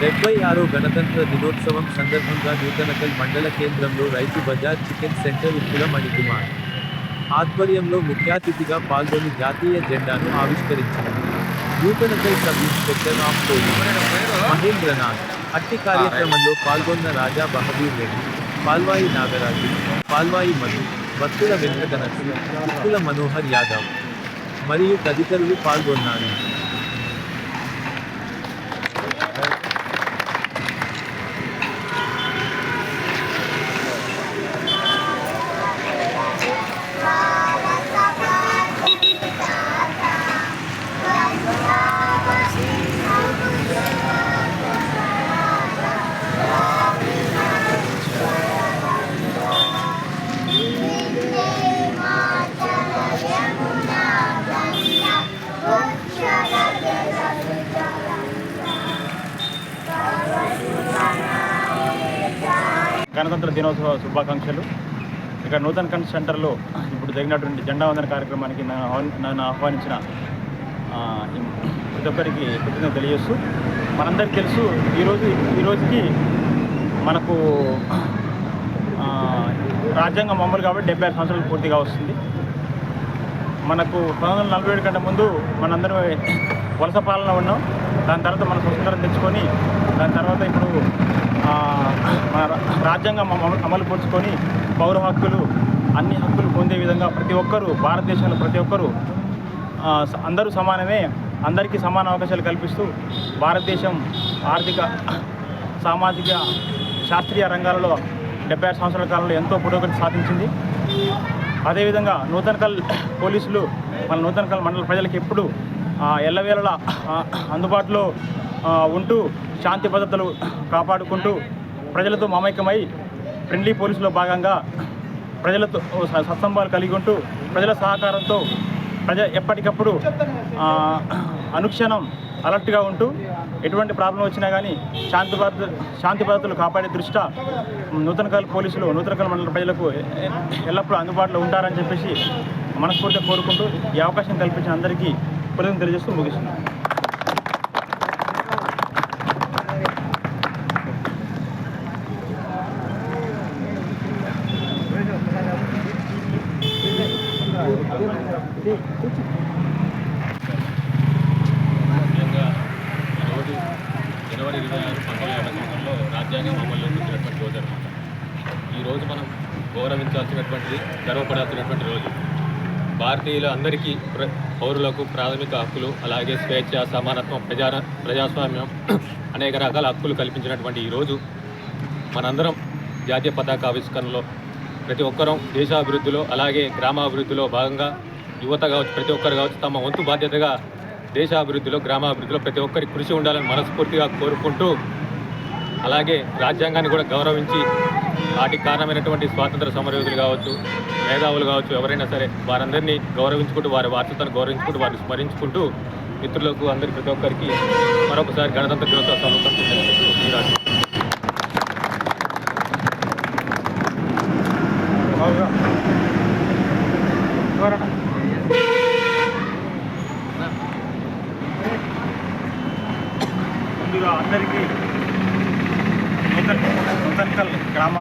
డెబ్బై ఆరో గణతంత్ర దినోత్సవం సందర్భంగా నూతనకల్ మండల కేంద్రంలో రైతు బజార్ చికెన్ సెంటర్ ఉప్పుల మణికుమార్ ఆధ్వర్యంలో ముఖ్యాతిథిగా పాల్గొని జాతీయ జెండాను ఆవిష్కరించారు. Nuthankal sub inspector of police Mahendranath. అట్టి కార్యక్రమంలో పాల్గొన్న రాజా బహదూర్ రెడ్డి పాల్వాయి నాగరాజు పాల్వాయి మధు భక్తుల వెంకటనసు ఉప్పుల మనోహర్ యాదవ్ మరియు తదితరులు పాల్గొన్నారు. గణతంత్ర దినోత్సవ శుభాకాంక్షలు. ఇక్కడ నూతన కన్ సెంటర్లో ఇప్పుడు జరిగినటువంటి జెండా వందన కార్యక్రమానికి నన్ను ఆహ్వానించిన ప్రతి ఒక్కరికి కృతజ్ఞత తెలియజేస్తూ మనందరికీ తెలుసు ఈరోజు ఈ రోజుకి మనకు రాజ్యాంగం మామూలు కాబట్టి డెబ్బై ఆరు సంవత్సరాలు పూర్తిగా వస్తుంది. మనకు పంతొమ్మిది వందల నలభై ఏడు కంటే ముందు మనందరం వలస పాలన ఉన్నాం. దాని తర్వాత మన స్వతంత్రం తెచ్చుకొని దాని తర్వాత ఇప్పుడు మన రా- రాజ్యాంగం అమలు పరుచుకొని పౌర హక్కులు అన్ని హక్కులు పొందే విధంగా ప్రతి ఒక్కరూ భారతదేశంలో ప్రతి ఒక్కరూ అందరూ సమానమే అందరికీ సమాన అవకాశాలు కల్పిస్తూ భారతదేశం ఆర్థిక సామాజిక శాస్త్రీయ రంగాలలో డెబ్బై ఆరు సంవత్సరాల కాలంలో ఎంతో పురోగతి సాధించింది. అదేవిధంగా నూతనకల్ పోలీసులు మన నూతనకల్ మండల ప్రజలకు ఎప్పుడు ఎల్లవేళలా అందుబాటులో ఉంటూ శాంతి భద్రతలు కాపాడుకుంటూ ప్రజలతో మమైకమై ఫ్రెండ్లీ పోలీసులో భాగంగా ప్రజలతో స- కలిగి ఉంటూ ప్రజల సహకారంతో ప్రజ ఎప్పటికప్పుడు అనుక్షణం అలర్ట్గా ఉంటూ ఎటువంటి ప్రాబ్లం వచ్చినా కానీ శాంతి భద్ర శాంతి భద్రతలు కాపాడే దృష్ట్యా నూతనకల్ పోలీసులు నూతనకల్ మండల ప్రజలకు ఎల్లప్పుడూ అందుబాటులో ఉంటారని చెప్పేసి మనస్ఫూర్తిగా కోరుకుంటూ ఈ అవకాశం కల్పించిన అందరికీ కృతజ్ఞతలు తెలియజేస్తూ ముగిస్తున్నాను ముఖ్యంగా జనవరి ఇరవై ఆరు పంతొమ్మిది యాభై సంవత్సరంలో రాజ్యాంగం అమల్లోకి వచ్చినటువంటి రోజు అనమాట ఈరోజు మనం గౌరవించాల్సినటువంటిది గర్వపడాల్సినటువంటి రోజు. భారతీయుల అందరికీ పౌరులకు ప్రాథమిక హక్కులు అలాగే స్వేచ్ఛ సమానత్వం ప్రజా ప్రజాస్వామ్యం అనేక రకాల హక్కులు కల్పించినటువంటి ఈ రోజు మనందరం జాతీయ పతాక ఆవిష్కరణలో ప్రతి ఒక్కరం దేశాభివృద్ధిలో అలాగే గ్రామాభివృద్ధిలో భాగంగా యువత కావచ్చు ప్రతి ఒక్కరు కావచ్చు తమ వంతు బాధ్యతగా దేశాభివృద్ధిలో గ్రామాభివృద్ధిలో ప్రతి ఒక్కరి కృషి ఉండాలని మనస్ఫూర్తిగా కోరుకుంటూ అలాగే రాజ్యాంగాన్ని కూడా గౌరవించి వాటికి కారణమైనటువంటి స్వాతంత్ర సమరయోధులు కావచ్చు మేధావులు కావచ్చు ఎవరైనా సరే వారందరినీ గౌరవించుకుంటూ వారి వారసత్వాన్ని గౌరవించుకుంటూ వారిని స్మరించుకుంటూ మిత్రులకు అందరి ప్రతి ఒక్కరికి మరొకసారి గణతంత్ర దినోత్సవ అందరికీ నూతన్ గ్రామ